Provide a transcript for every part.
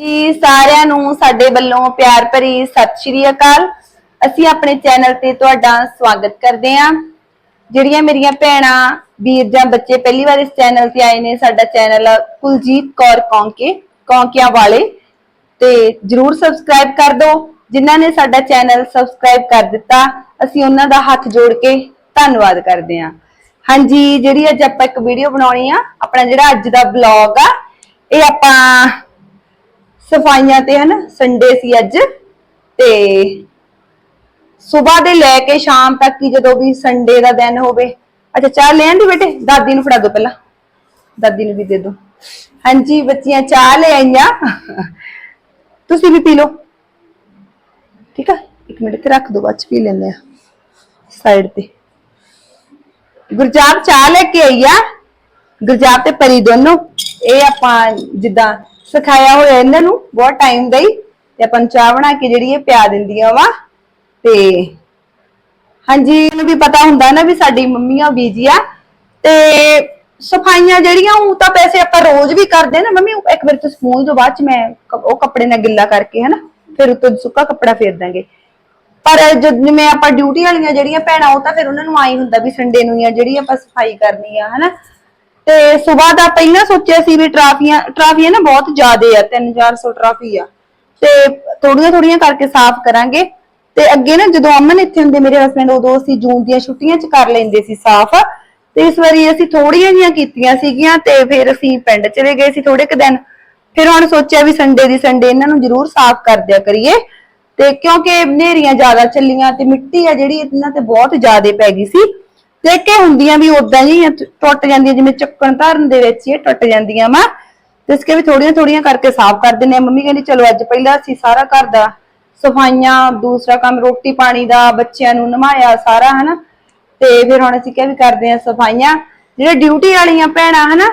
ਜੀ, ਸਾਰਿਆਂ ਨੂੰ ਸਾਡੇ ਵੱਲੋਂ ਪਿਆਰ ਭਰੀ ਸਤਿ ਸ਼੍ਰੀ ਅਕਾਲ। ਅਸੀਂ ਆਪਣੇ ਚੈਨਲ ਤੇ ਤੁਹਾਡਾ ਸਵਾਗਤ ਕਰਦੇ ਹਾਂ। ਜਿਹੜੀਆਂ ਮੇਰੀਆਂ ਭੈਣਾਂ, ਵੀਰ ਜਾਂ ਬੱਚੇ ਪਹਿਲੀ ਵਾਰ ਇਸ ਚੈਨਲ ਤੇ ਆਏ ਨੇ, ਸਾਡਾ ਚੈਨਲ ਕੁਲਜੀਤ ਕੌਰ ਕੌਂਕੇ, ਕੌਂਕਿਆਂ ਵਾਲੇ। ਤੇ ਜਰੂਰ ਸਬਸਕ੍ਰਾਈਬ ਕਰ ਦਿਓ। ਜਿਨ੍ਹਾਂ ਨੇ ਸਾਡਾ ਚੈਨਲ ਸਬਸਕ੍ਰਾਈਬ ਕਰ ਦਿੱਤਾ, ਅਸੀਂ ਉਹਨਾਂ ਦਾ ਹੱਥ ਜੋੜ ਕੇ ਧੰਨਵਾਦ ਕਰਦੇ ਹਾਂ। ਹਾਂਜੀ, ਜਿਹੜੀ ਅੱਜ ਆਪਾਂ ਇੱਕ ਵੀਡੀਓ ਬਣਾਉਣੀ ਆ, ਆਪਣਾ ਜਿਹੜਾ ਅੱਜ ਦਾ ਵਲੌਗ ਆ, ਇਹ ਆਪਾਂ ਸਫਾਈਆਂ ਤੇ ਹਨ ਸੰਡੇ ਸੀ ਅੱਜ, ਤੇ ਸਵੇਰ ਦੇ ਲੈ ਕੇ ਸ਼ਾਮ ਤੱਕ ਹੀ ਜਦੋਂ ਵੀ ਸੰਡੇ ਦਾ ਦਿਨ ਹੋਵੇ, ਅੱਛਾ, ਚਾਹ ਲੈ ਆਂਦੀ ਬੇਟੇ? ਦਾਦੀ ਨੂੰ ਫੜਾ ਦਿਓ ਪਹਿਲਾਂ। ਦਾਦੀ ਨੂੰ ਵੀ ਦੇ ਦਿਓ ਹਾਂਜੀ, ਬੱਚੀਆਂ, ਚਾਹ ਲੈ ਆਈਆਂ। ਤੁਸੀਂ ਵੀ ਪੀ ਲਓ। ਠੀਕ ਆ? ਇੱਕ ਮਿੰਟ ਤੇ ਰੱਖ ਦਿਓ ਬਾਅਦ ਚ ਪੀ ਲੈਂਦੇ ਆ। ਸਾਈਡ ਤੇ। ਗੁਰਜਾਬ ਚਾਹ ਲੈ ਕੇ ਆਈ ਆ। ਗੁਰਜਾਬ ਤੇ ਪਰੀ ਦੋਨੋਂ। ਇਹ ਆਪਾਂ ਜਿੱਦਾਂ ਸਿਖਾਇਆ ਹੋਇਆ ਇਹਨਾਂ ਨੂੰ ਬਹੁਤ ਟਾਈਮ ਦਾ ਹੀ ਤੇ ਆਪਾਂ ਚਾਹ ਬਣਾ ਕੇ ਜਿਹੜੀ ਇਹ ਪਿਆ ਦਿੰਦੀਆਂ ਵਾ ਤੇ ਹਾਂਜੀ, ਇਹਨੂੰ ਵੀ ਪਤਾ ਹੁੰਦਾ ਨਾ ਵੀ ਸਾਡੀ ਮੰਮੀਆਂ ਬੀਜੀ ਆ ਤੇ ਸਫਾਈਆਂ ਜਿਹੜੀਆਂ ਉਹ ਤਾਂ ਪੈਸੇ ਆਪਾਂ ਰੋਜ਼ ਵੀ ਕਰਦੇ ਨਾ, ਮੰਮੀ, ਇੱਕ ਵਾਰ ਤੁਸੀਂ ਮੂੰਹ ਤੋਂ ਬਾਅਦ ਚ ਮੈਂ ਉਹ ਕੱਪੜੇ ਨਾਲ ਗਿੱਲਾ ਕਰਕੇ ਹਨਾ, ਫਿਰ ਉੱਤੋਂ ਸੁੱਕਾ ਕੱਪੜਾ ਫੇਰ ਦਾਂਗੇ। ਪਰ ਜਦ ਜਿਵੇਂ ਆਪਾਂ ਡਿਊਟੀ ਵਾਲੀਆਂ ਜਿਹੜੀਆਂ ਭੈਣਾਂ, ਉਹ ਤਾਂ ਫਿਰ ਉਹਨਾਂ ਨੂੰ ਆਈ ਹੁੰਦਾ ਵੀ ਸੰਡੇ ਨੂੰ ਹੀ ਜਿਹੜੀ ਆਪਾਂ ਸਫ਼ਾਈ ਕਰਨੀ ਆ, ਹਨਾ। ਤੇ ਸਵੇਰ ਦਾ ਪਹਿਲਾਂ ਸੋਚਿਆ ਸੀ ਵੀ ਟਰਾਫੀਆਂ ਟਰਾਫੀਆਂ ਨਾ ਬਹੁਤ ਜ਼ਿਆਦੇ ਆ 3-400 ਟਰਾਫੀ ਆ। ਤੇ ਥੋੜੀਆਂ ਥੋੜੀਆਂ ਕਰਕੇ ਸਾਫ਼ ਕਰਾਂਗੇ। ਤੇ ਅੱਗੇ ਨਾ ਜਦੋਂ ਅਮਨ ਇੱਥੇ ਹੁੰਦੇ, ਮੇਰੇ ਹਸਬੰਡ ਉਦੋਂ ਅਸੀਂ ਜੂਨ ਦੀਆਂ ਛੁੱਟੀਆਂ 'ਚ ਕਰ ਲੈਂਦੇ ਸੀ ਸਾਫ਼। ਤੇ ਇਸ ਵਾਰੀ ਅਸੀਂ ਥੋੜੀਆਂ ਜੀਆਂ ਕੀਤੀਆਂ ਸੀਗੀਆਂ ਤੇ ਫਿਰ ਅਸੀਂ ਪਿੰਡ ਚਲੇ ਗਏ ਸੀ ਥੋੜੇ ਕੁ ਦਿਨ। ਫਿਰ ਹੁਣ ਸੋਚਿਆ ਵੀ ਸੰਡੇ ਦੀ ਸੰਡੇ ਇਹਨਾਂ ਨੂੰ ਜ਼ਰੂਰ ਸਾਫ਼ ਕਰ ਦਿਆ ਕਰੀਏ। ਤੇ ਕਿਉਂਕਿ ਹਨੇਰੀਆਂ ਜ਼ਿਆਦਾ ਚੱਲੀਆਂ ਤੇ ਮਿੱਟੀ ਆ ਜਿਹੜੀ, ਇਹਨਾਂ ਤੇ ਬਹੁਤ ਜ਼ਿਆਦੇ ਪੈ ਗਈ ਸੀ। ਤੇ ਕਿ ਹੁੰਦੀਆਂ ਵੀ ਉਦਾਂ ਹੀ ਟੁੱਟ ਜਾਂਦੀਆਂ, ਜਿਵੇਂ ਚੱਕਣ ਧਰਨ ਦੇ ਵਿੱਚ ਇਹ ਟੁੱਟ ਜਾਂਦੀਆਂ ਵਾ। ਤੇ ਇਸਕੇ ਵੀ ਥੋੜੀਆਂ ਥੋੜੀਆਂ ਕਰਕੇ ਸਾਫ਼ ਕਰ ਦਿੰਨੇ ਆ ਮੰਮੀ ਕਹਿੰਦੀ, ਚਲੋ ਅੱਜ ਪਹਿਲਾਂ ਅਸੀਂ ਸਾਰਾ ਘਰ ਦਾ ਸਫਾਈਆਂ, ਦੂਸਰਾ ਕੰਮ, ਰੋਟੀ ਪਾਣੀ ਦਾ, ਬੱਚਿਆਂ ਨੂੰ ਨਮਾਇਆ ਸਾਰਾ, ਹਨਾ। ਤੇ ਫਿਰ ਹੁਣ ਅਸੀਂ ਕਿਹਾ ਵੀ ਕਰਦੇ ਆ ਸਫਾਈਆਂ। ਜਿਹੜੇ ਡਿਊਟੀ ਵਾਲੀਆਂ ਭੈਣਾਂ, ਹਨਾ,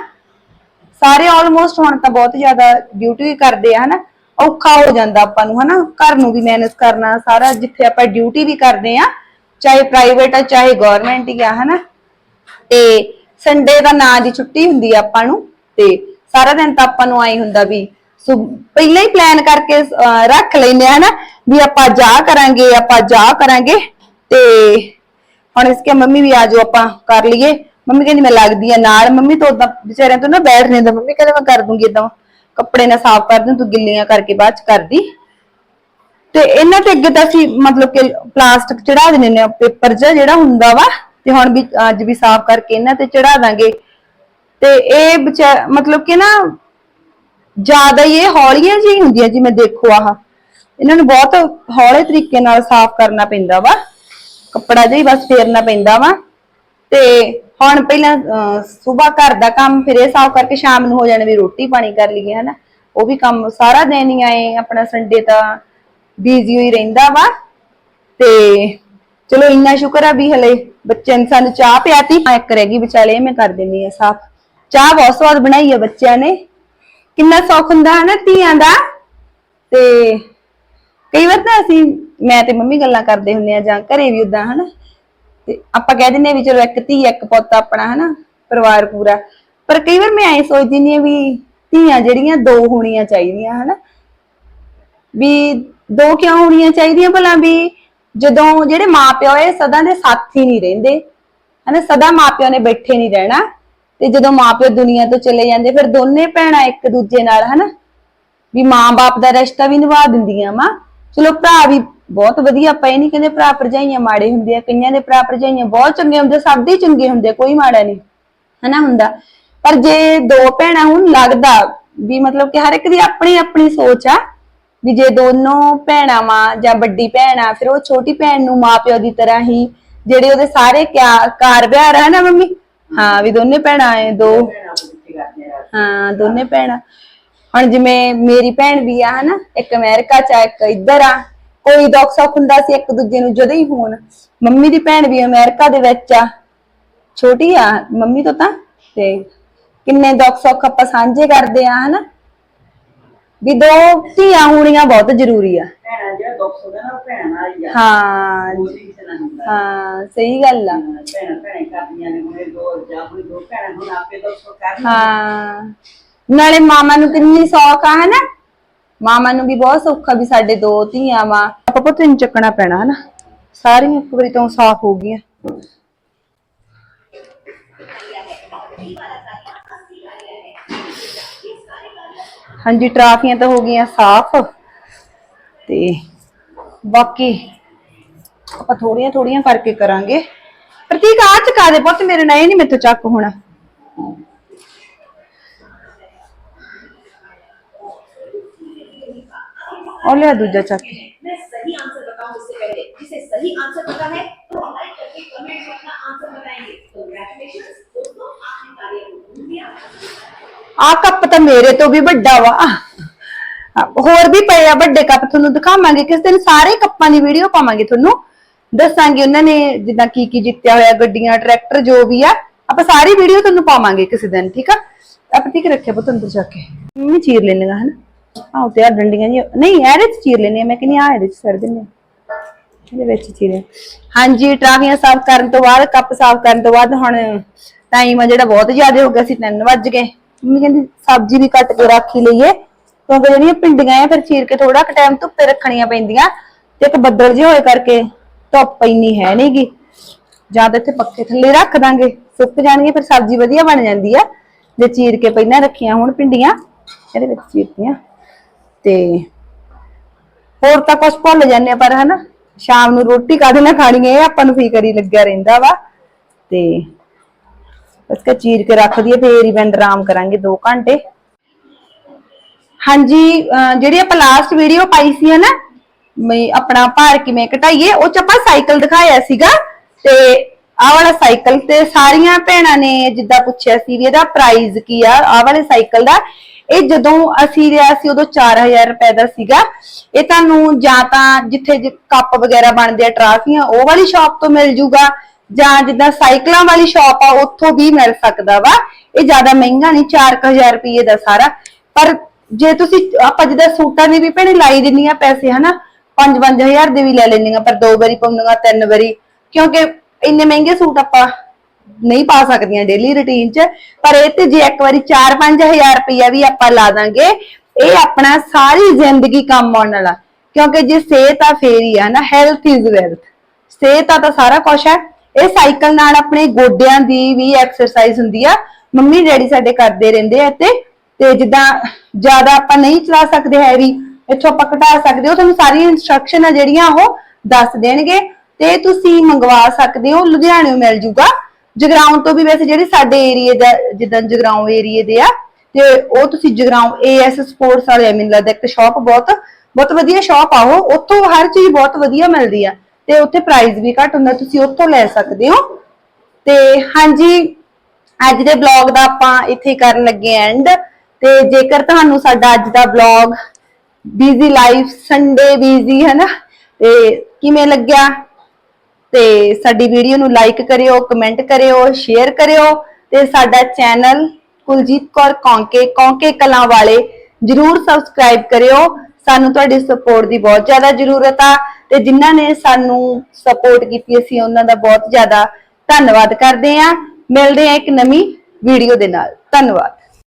ਸਾਰੇ ਆਲਮੋਸਟ ਹੁਣ ਤਾਂ ਬਹੁਤ ਜ਼ਿਆਦਾ ਡਿਊਟੀ ਕਰਦੇ ਆ, ਹਨਾ। ਔਖਾ ਹੋ ਜਾਂਦਾ ਆਪਾਂ ਨੂੰ, ਹਨਾ। ਘਰ ਨੂੰ ਵੀ ਮੈਨੇਜ ਕਰਨਾ, ਸਾਰਾ ਜਿੱਥੇ ਆਪਾਂ ਡਿਊਟੀ ਵੀ ਕਰਦੇ ਆ ਚਾਹੇ ਪ੍ਰਾਈਵੇਟ ਆ, ਚਾਹੇ ਗਵਰਨਮੈਂਟ ਹੀ ਆ, ਹਨਾ? ਤੇ ਸੰਡੇ ਦਾ ਨਾਂ ਦੀ ਛੁੱਟੀ ਹੁੰਦੀ ਆ ਆਪਾਂ ਨੂੰ, ਤੇ ਸਾਰਾ ਦਿਨ ਤਾਂ ਆਪਾਂ ਨੂੰ ਆਈ ਹੁੰਦਾ ਵੀ ਸੋ, ਪਹਿਲਾਂ ਹੀ ਪਲਾਨ ਕਰਕੇ ਰੱਖ ਲੈਂਦੇ ਆ, ਹਨਾ? ਵੀ ਆਪਾਂ ਜਾ ਕਰਾਂਗੇ, ਆਪਾਂ ਜਾ ਕਰਾਂਗੇ, ਤੇ ਹੁਣ ਇਸਕੇ ਮੰਮੀ ਵੀ ਆਜੋ ਆਪਾਂ ਕਰ ਲਈਏ। ਮੰਮੀ ਕਹਿੰਦੀ ਮੈਂ ਲੱਗਦੀ ਆ ਨਾਲ। ਮੰਮੀ ਤੋਂ ਉਦਾਂ ਵਿਚਾਰਿਆਂ ਤੋਂ ਨਾ ਬੈਠ ਨਹੀਂ ਦਿੰਦਾ ਮੰਮੀ ਕਹਿੰਦੇ ਮੈਂ ਕਰ ਦੂੰਗੀ ਇਦਾਂ ਕੱਪੜੇ ਨਾ ਸਾਫ਼ ਕਰ ਦੂੰ, ਤੂੰ ਗਿੱਲੀਆਂ ਕਰਕੇ ਬਾਅਦ ਚ ਕਰਦੀ। ਤੇ ਇਹਨਾਂ ਤੇ ਅੱਗੇ ਤਾਂ ਅਸੀਂ ਮਤਲਬ ਕਿ ਪਲਾਸਟਿਕ ਚੜਾ ਦਿੰਦੇ ਨੇ ਪੇਪਰ ਜਿਹਾ ਜਿਹੜਾ ਹੁੰਦਾ ਵਾ, ਤੇ ਹੁਣ ਵੀ ਅੱਜ ਵੀ ਸਾਫ਼ ਕਰਕੇ ਇਹਨਾਂ ਤੇ ਚੜਾ ਦਾਂਗੇ। ਤੇ ਇਹ ਮਤਲਬ ਕਿ ਨਾ ਜ਼ਿਆਦਾ ਹੀ ਇਹ ਹੌਲੀਆਂ ਜਿਹੀ ਹੁੰਦੀਆਂ ਜਿਵੇਂ ਦੇਖੋ ਆਹ। ਇਹਨਾਂ ਨੂੰ ਬਹੁਤ ਹੌਲੇ ਤਰੀਕੇ ਨਾਲ ਸਾਫ਼ ਕਰਨਾ ਪੈਂਦਾ ਵਾ, ਕੱਪੜਾ ਜਿਹਾ ਹੀ ਬਸ ਫੇਰਨਾ ਪੈਂਦਾ ਵਾ। ਤੇ ਹੁਣ ਪਹਿਲਾਂ ਸਵੇਰ ਘਰ ਦਾ ਕੰਮ ਫਿਰ ਇਹ ਸਾਫ਼ ਕਰਕੇ ਸ਼ਾਮ ਨੂੰ ਹੋ ਜਾਣੇ ਵੀ ਰੋਟੀ ਪਾਣੀ ਕਰ ਲਈਏ, ਹਨਾ। ਉਹ ਵੀ ਕੰਮ ਸਾਰਾ ਦਿਨ ਹੀ ਆਏ, ਆਪਣਾ ਸੰਡੇ ਤਾਂ ਬਿਜ਼ੀ ਹੋਈ ਰਹਿੰਦਾ ਵਾ। ਤੇ ਚਲੋ ਇੰਨਾ ਸ਼ੁਕਰ ਆ ਵੀ ਹਲੇ ਬੱਚਿਆਂ ਨੇ ਸਾਨੂੰ ਚਾਹ ਪਿਆਤੀ। ਹਾਂ ਰਹਿ ਗਈ ਵਿਚਾਲੇ, ਮੈਂ ਕਰ ਦਿੰਨੀ ਆ ਸਾਫ਼। ਚਾਹ ਬਹੁਤ ਸਵਾਦ ਬਣਾਈ ਆ ਬੱਚਿਆਂ ਨੇ। ਕਿੰਨਾ ਸੌਖ ਹੁੰਦਾ ਹੈ ਨਾ ਧੀਆਂ ਦਾ। ਤੇ ਕਈ ਵਾਰ ਤਾਂ ਅਸੀਂ, ਮੈਂ ਤੇ ਮੰਮੀ ਗੱਲਾਂ ਕਰਦੇ ਹੁੰਨੇ ਆ ਜਾਂ ਘਰੇ ਵੀ ਉਦਾਂ ਹਨਾ। ਤੇ ਆਪਾਂ ਕਹਿ ਦਿੰਨੇ ਆ ਵੀ ਚਲੋ ਇੱਕ ਧੀ, ਇੱਕ ਪੁੱਤ ਆਪਣਾ ਹਨਾ, ਪਰਿਵਾਰ ਪੂਰਾ। ਪਰ ਕਈ ਵਾਰ ਮੈਂ ਐ ਸੋਚਦੀ ਨਹੀਂ ਵੀ ਧੀਆਂ ਜਿਹੜੀਆਂ ਦੋ ਹੋਣੀਆਂ ਚਾਹੀਦੀਆਂ ਹਨਾ। ਵੀ ਦੋ ਕਿਉਂ ਹੋਣੀਆਂ ਚਾਹੀਦੀਆਂ ਭਲਾ ਵੀ ਜਦੋਂ ਜਿਹੜੇ ਮਾਪਿਓ ਇਹ ਸਦਾ ਦੇ ਸਾਥੀ ਨਹੀਂ ਰਹਿੰਦੇ, ਹਨਾ, ਸਦਾ ਮਾਪਿਓ ਨੇ ਬੈਠੇ ਨਹੀਂ ਰਹਿਣਾ ਤੇ ਜਦੋਂ ਮਾਪਿਓ ਦੁਨੀਆ ਤੋਂ ਚਲੇ ਜਾਂਦੇ, ਫਿਰ ਦੋਨੇ ਭੈਣਾਂ ਇੱਕ ਦੂਜੇ ਨਾਲ, ਹਨਾ, ਵੀ ਮਾਂ-ਬਾਪ ਦਾ ਰਿਸ਼ਤਾ ਵੀ ਨਿਭਾ ਦਿੰਦੀਆਂ ਵਾ। ਚਲੋ ਭਰਾ ਵੀ ਬਹੁਤ ਵਧੀਆ, ਆਪਾਂ ਇਹ ਨਹੀਂ ਕਹਿੰਦੇ ਭਰਾ ਭਰਜਾਈਆਂ ਮਾੜੇ ਹੁੰਦੇ ਆ, ਕਈਆਂ ਦੇ ਭਰਾ ਭਰਜਾਈਆਂ ਬਹੁਤ ਚੰਗੇ ਹੁੰਦੇ, ਸਭ ਦੇ ਚੰਗੇ ਹੁੰਦੇ ਕੋਈ ਮਾੜਾ ਨਹੀਂ, ਹਨਾ, ਹੁੰਦਾ। ਪਰ ਜੇ ਦੋ ਭੈਣਾਂ, ਹੁਣ ਲੱਗਦਾ ਵੀ ਮਤਲਬ ਕਿ ਹਰ ਇੱਕ ਦੀ ਆਪਣੀ ਆਪਣੀ ਸੋਚ ਆ ਵੀ ਜੇ ਦੋਨੋਂ ਭੈਣਾਂ ਵਾਂ ਜਾਂ ਵੱਡੀ ਭੈਣ ਆ ਫਿਰ ਉਹ ਛੋਟੀ ਭੈਣ ਨੂੰ ਮਾਪਿਓ ਦੀ ਤਰ੍ਹਾਂ ਹੀ ਜਿਹੜੇ ਉਹਦੇ ਸਾਰੇ ਕਿਆ- ਕਾਰ ਵਿਹਾਰ ਆ ਨਾ ਮੰਮੀ? ਹਾਂ ਵੀ ਦੋਨੇ ਭੈਣਾਂ ਐ ਦੋ। ਹਾਂ ਦੋਨੇ ਭੈਣਾਂ। ਹੁਣ ਜਿਵੇਂ ਮੇਰੀ ਭੈਣ ਵੀ ਆ ਹਨਾ ਇੱਕ ਅਮਰੀਕਾ ਚ ਆ ਇੱਕ ਇੱਧਰ ਆ ਕੋਈ ਦੁੱਖ ਸੁੱਖ ਹੁੰਦਾ ਸੀ ਇੱਕ ਦੂਜੇ ਨੂੰ ਜਦੋਂ ਹੀ ਫੋਨ ਮੰਮੀ ਦੀ ਭੈਣ ਵੀ ਅਮਰੀਕਾ ਦੇ ਵਿੱਚ ਆ। ਛੋਟੀ ਆ ਮੰਮੀ ਤੋਂ ਤਾਂ? ਤੇ ਕਿੰਨੇ ਦੁੱਖ ਸੁੱਖ ਆਪਾਂ ਸਾਂਝੇ ਕਰਦੇ ਆ ਹਨਾ? ਵੀ ਦੋ ਧੀਆਂ ਹੋਣੀਆਂ ਬਹੁਤ ਜ਼ਰੂਰੀ ਆ। ਭੈਣਾਂ ਜਿਹੜਾ ਦੁੱਖ ਸੁਣਦਾ ਨਾ ਉਹ ਭੈਣਾਂ ਹੀ ਆ। ਹਾਂ ਕੋਈ ਵੀ ਕਿਸੇ ਨਾਲ ਹੁੰਦਾ। ਹਾਂ ਸਹੀ ਗੱਲ ਆ। ਭੈਣਾਂ ਭੈਣਾਂ ਕਰਦੀਆਂ ਨੇ ਹੁਣੇ ਦੋ ਜਾਂ ਕੋਈ ਦੋ ਭੈਣਾਂ ਹੁਣ ਆਪੇ ਦੁੱਖ ਕਰਨ ਹਾਂ। ਨਾਲੇ ਮਾਮਾ ਨੂੰ ਕਿੰਨੀ ਸੌਖ ਆ ਹਨਾ? ਮਾਮਾ ਨੂੰ ਵੀ ਬਹੁਤ ਸੌਖਾ ਵੀ ਸਾਡੇ ਦੋ ਧੀਆਂ ਵਾ। ਆਪਾਂ ਪੁੱਤ ਨੂੰ ਚੱਕਣਾ ਪੈਣਾ ਹਨਾ? ਸਾਰੀਆਂ ਇੱਕ ਵਾਰੀ ਤੋਂ ਸਾਫ਼ ਹੋ ਗਈਆਂ। ਹਾਂਜੀ ਟਰਾਫੀਆਂ ਤਾਂ ਹੋ ਗਈਆਂ ਸਾਫ਼ ਤੇ ਬਾਕੀ ਆਪਾਂ ਥੋੜੀਆਂ ਥੋੜੀਆਂ ਕਰਕੇ ਕਰਾਂਗੇ ਪ੍ਰਤੀਕ ਆ ਚਕਾ ਦੇ ਪੁੱਤ ਮੇਰੇ ਨਾਲ ਇਹ ਨਹੀਂ ਮੇਥੋਂ ਚੱਕ ਹੋਣਾ और ले आ दूजा चक के मैं सही आंसर बताऊं इससे पहले जिसे सही आंसर पता है ਆ ਕੱਪ ਤਾਂ ਮੇਰੇ ਤੋਂ ਵੀ ਵੱਡਾ ਵਾ। ਹੋਰ ਵੀ ਪਏ ਆ ਵੱਡੇ ਕੱਪ, ਤੁਹਾਨੂੰ ਦਿਖਾਵਾਂਗੇ। ਕਿਸ ਦਿਨ ਸਾਰੇ ਕੱਪਾਂ ਦੀ ਵੀਡੀਓ ਪਾਵਾਂਗੇ ਤੁਹਾਨੂੰ। ਦੱਸਾਂਗੇ ਉਹਨਾਂ ਨੇ ਜਿੱਦਾਂ ਕੀ ਕੀ ਜਿੱਤਿਆ ਹੋਇਆ, ਗੱਡੀਆਂ, ਟਰੈਕਟਰ, ਜੋ ਵੀ ਆ। ਆਪਾਂ ਸਾਰੀ ਵੀਡੀਓ ਤੁਹਾਨੂੰ ਪਾਵਾਂਗੇ ਕਿਸੇ ਦਿਨ, ਠੀਕ ਆ? ਆਪਾਂ ਠੀਕ ਰੱਖਿਆ ਪੁੱਤ ਅੰਦਰ ਜਾ ਕੇ। ਮੰਮੀ ਚੀਰ ਲੈਣਗਾ ਹਨਾ? ਆਹ ਤੇ ਆ ਡੰਡੀਆਂ ਜੀ ਨਹੀਂ, ਇਹਦੇ ਚ ਚੀਰ ਲੈਣੇ ਮੈਂ ਕਹਿੰਦੀ ਆ ਇਹਦੇ ਚ ਸੜ ਦਿੰਦੇ ਇਹਦੇ ਵਿੱਚ ਚੀਰੇ। ਹਾਂਜੀ ਟਰਾਫੀਆਂ ਸਾਫ਼ ਕਰਨ ਤੋਂ ਬਾਅਦ, ਕੱਪ ਸਾਫ਼ ਕਰਨ ਤੋਂ ਬਾਅਦ ਹੁਣ ਟਾਈਮ ਆ ਜਿਹੜਾ ਬਹੁਤ ਜ਼ਿਆਦਾ ਹੋ ਗਿਆ ਸੀ 3 ਵੱਜ ਗਏ। ਮੰਮੀ ਕਹਿੰਦੀ ਸਬਜ਼ੀ ਵੀ ਕੱਟ ਕੇ ਰੱਖ ਹੀ ਲਈਏ। ਕਿਉਂਕਿ ਜਿਹੜੀਆਂ ਪਿੰਡੀਆਂ ਆ, ਫਿਰ ਚੀਰ ਕੇ ਥੋੜਾ ਕੁ ਟਾਈਮ ਧੁੱਪੇ ਰੱਖਣੀਆਂ ਪੈਂਦੀਆਂ। ਤੇ ਇੱਕ ਬੱਦਲ ਜਿਹੇ ਹੋਏ ਕਰਕੇ ਧੁੱਪ ਇੰਨੀ ਹੈ ਨਹੀਂਗੀ। ਜਾਂ ਤਾਂ ਇੱਥੇ ਪੱਖੇ ਥੱਲੇ ਰੱਖ ਦਾਂਗੇ, ਸੁੱਕ ਜਾਣਗੇ, ਫਿਰ ਸਬਜ਼ੀ ਵਧੀਆ ਬਣ ਜਾਂਦੀ ਆ। ਜੇ ਚੀਰ ਕੇ ਪਹਿਲਾਂ ਰੱਖੀਆਂ ਹੁਣ ਪਿੰਡੀਆਂ ਇਹਦੇ ਵਿੱਚ ਚੀਰਤੀਆਂ। ਤੇ ਹੋਰ ਤਾਂ ਕੁਝ ਭੁੱਲ ਜਾਂਦੇ ਆ, ਪਰ ਹਨਾ, ਸ਼ਾਮ ਨੂੰ ਰੋਟੀ ਕਾਹਦੇ ਨਾਲ ਖਾਣੀ ਹੈ ਆਪਾਂ ਨੂੰ ਫਿਕਰ ਹੀ ਲੱਗਿਆ ਰਹਿੰਦਾ ਵਾ। ਤੇ ਬਸ ਕਾ ਚੀਰ ਕੇ ਰੱਖ ਦਈਏ, ਫੇਰ ਹੀ ਆਰਾਮ ਕਰਾਂਗੇ 2 ਘੰਟੇ। ਹਾਂਜੀ, ਅਹ ਜਿਹੜੀ ਆਪਾਂ ਲਾਸਟ ਵੀਡੀਓ ਪਾਈ ਸੀ ਹਨਾ ਮੈਂ ਆਪਣਾ ਭਾਰ ਕਿਵੇਂ ਘਟਾਈਏ, ਉਹ ਚ ਆਪਾਂ ਸਾਈਕਲ ਦਿਖਾਇਆ ਸੀਗਾ, ਤੇ ਆਹ ਵਾਲਾ ਸਾਈਕਲ ਤੇ ਸਾਰੀਆਂ ਭੈਣਾਂ ਨੇ ਜਿੱਦਾਂ ਪੁੱਛਿਆ ਸੀ ਵੀ ਇਹਦਾ ਪ੍ਰਾਈਸ ਕੀ ਆ, ਆਹ ਵਾਲੇ ਸਾਈਕਲ ਦਾ। ਇਹ ਜਦੋਂ ਅਸੀਂ ਲਿਆ ਸੀ, ਉਦੋਂ 4000 ਰੁਪਏ ਦਾ ਸੀਗਾ। ਇਹ ਤੁਹਾਨੂੰ ਜਾਂ ਤਾਂ ਜਿੱਥੇ ਜ- ਕੱਪ ਵਗੈਰਾ ਬਣਦੇ ਆ ਟਰਾਫੀਆਂ ਉਹ ਵਾਲੀ ਸ਼ਾਪ ਤੋਂ ਮਿਲ ਜੂਗਾ। ਜਾਂ ਜਿੱਦਾਂ ਸਾਈਕਲਾਂ ਵਾਲੀ ਸ਼ਾਪ ਆ, ਉੱਥੋਂ ਵੀ ਮਿਲ ਸਕਦਾ ਵਾ। ਇਹ ਜ਼ਿਆਦਾ ਮਹਿੰਗਾ ਨਹੀਂ 4000 ਰੁਪਏ ਦਾ ਸਾਰਾ। ਪਰ ਜੇ ਤੁਸੀਂ, ਆਪਾਂ ਜਿੱਦਾਂ ਸੂਟਾਂ ਦੀ ਵੀ ਭੈਣੇ ਲਾਈ ਦਿੰਨੀਆਂ ਪੈਸੇ, ਹਨਾ? 5-5000 ਦੇ ਵੀ ਲੈ ਲੈਂਦੀਆਂ ਪਰ ਦੋ ਵਾਰੀ ਪਾਉਂਦੀਆਂ, ਤਿੰਨ ਵਾਰੀ। ਕਿਉਂਕਿ ਇੰਨੇ ਮਹਿੰਗੇ ਸੂਟ ਆਪਾਂ ਨਹੀਂ ਪਾ ਸਕਦੀਆਂ ਡੇਲੀ ਰੁਟੀਨ 'ਚ। ਪਰ ਇਹ ਤੇ ਜੇ ਇੱਕ ਵਾਰੀ 4-5000 ਰੁਪਇਆ ਵੀ ਆਪਾਂ ਲਾ ਦਾਂਗੇ, ਇਹ ਆਪਣਾ ਸਾਰੀ ਜ਼ਿੰਦਗੀ ਕੰਮ ਆਉਣ ਵਾਲਾ। ਕਿਉਂਕਿ ਜੇ ਸਿਹਤ ਆ, ਫੇਰ ਹੀ ਆ ਨਾ ਹੈਲਥ ਇਜ਼ ਵੈਲਥ ਸਿਹਤ ਆ ਤਾਂ ਸਾਰਾ ਕੁਝ ਹੈ ਇਹ ਸਾਈਕਲ ਨਾਲ ਆਪਣੇ ਗੋਡਿਆਂ ਦੀ ਵੀ ਐਕਸਰਸਾਈਜ਼ ਹੁੰਦੀ ਆ। ਮੰਮੀ ਡੈਡੀ ਸਾਡੇ ਕਰਦੇ ਰਹਿੰਦੇ ਆ ਤੇ ਤੇ ਜਿੱਦਾਂ ਜ਼ਿਆਦਾ ਆਪਾਂ ਨਹੀਂ ਚਲਾ ਸਕਦੇ ਹੈਵੀ ਇੱਥੋਂ ਆਪਾਂ ਘਟਾ ਸਕਦੇ ਹੋ। ਤੁਹਾਨੂੰ ਸਾਰੀ ਇਨਸਟਰਕਸ਼ਨ ਆ ਜਿਹੜੀਆਂ ਉਹ ਦੱਸ ਦੇਣਗੇ ਤੇ ਤੁਸੀਂ ਮੰਗਵਾ ਸਕਦੇ ਹੋ। ਲੁਧਿਆਣਿਓਂ ਮਿਲ ਜੂਗਾ। ਜਗਰਾਉਂ ਤੋਂ ਵੀ ਵੈਸੇ ਜਿਹੜੇ ਸਾਡੇ ਏਰੀਏ ਦਾ ਜਿੱਦਾਂ ਜਗਰਾਉਂ ਏਰੀਏ ਦੇ ਆ ਤੇ ਉਹ ਤੁਸੀਂ ਜਗਰਾਉਂ ਏਐਸ ਸਪੋਰਟਸ ਵਾਲੇ ਆ, ਮੈਨੂੰ ਲੱਗਦਾ ਇੱਕ ਸ਼ਾਪ ਬਹੁਤ ਬਹੁਤ ਵਧੀਆ ਸ਼ਾਪ ਆ ਉਹ। ਉੱਥੋਂ ਹਰ ਚੀਜ਼ ਬਹੁਤ ਵਧੀਆ ਮਿਲਦੀ ਆ। ਤੇ ਉੱਥੇ ਪ੍ਰਾਈਸ ਵੀ ਘੱਟ ਹੁੰਦਾ, ਤੁਸੀਂ ਉੱਥੋਂ ਲੈ ਸਕਦੇ ਹੋ। ਤੇ ਹਾਂਜੀ, ਅੱਜ ਦੇ ਬਲੌਗ ਦਾ ਆਪਾਂ ਇੱਥੇ ਕਰਨ ਲੱਗੇ ਐਂਡ ਤੇ ਜੇਕਰ ਤੁਹਾਨੂੰ ਸਾਡਾ ਅੱਜ ਦਾ blog busy life Sunday busy ਹੈ ਨਾ ਤੇ ਕਿਵੇਂ ਲੱਗਿਆ? ਤੇ ਸਾਡੀ ਵੀਡੀਓ ਨੂੰ ਲਾਈਕ ਕਰਿਓ ਕਮੈਂਟ ਕਰਿਓ ਸ਼ੇਅਰ ਕਰਿਓ। ਤੇ ਸਾਡਾ ਚੈਨਲ ਕੁਲਜੀਤ ਕੌਰ ਕੌਂਕੇ ਕੌਂਕੇ ਕਲਾਂ ਵਾਲੇ ਜਰੂਰ ਸਬਸਕ੍ਰਾਈਬ ਕਰਿਓ। ਸਾਨੂੰ ਤੁਹਾਡੀ ਸਪੋਰਟ ਦੀ ਬਹੁਤ ਜ਼ਿਆਦਾ ਜ਼ਰੂਰਤ ਆ। ਤੇ ਜਿਨ੍ਹਾਂ ਨੇ ਸਾਨੂੰ ਸਪੋਰਟ ਕੀਤੀ, ਅਸੀਂ ਉਹਨਾਂ ਦਾ ਬਹੁਤ ਜ਼ਿਆਦਾ ਧੰਨਵਾਦ ਕਰਦੇ ਹਾਂ। ਮਿਲਦੇ ਹਾਂ ਇੱਕ ਨਵੀਂ ਵੀਡੀਓ ਦੇ ਨਾਲ। ਧੰਨਵਾਦ।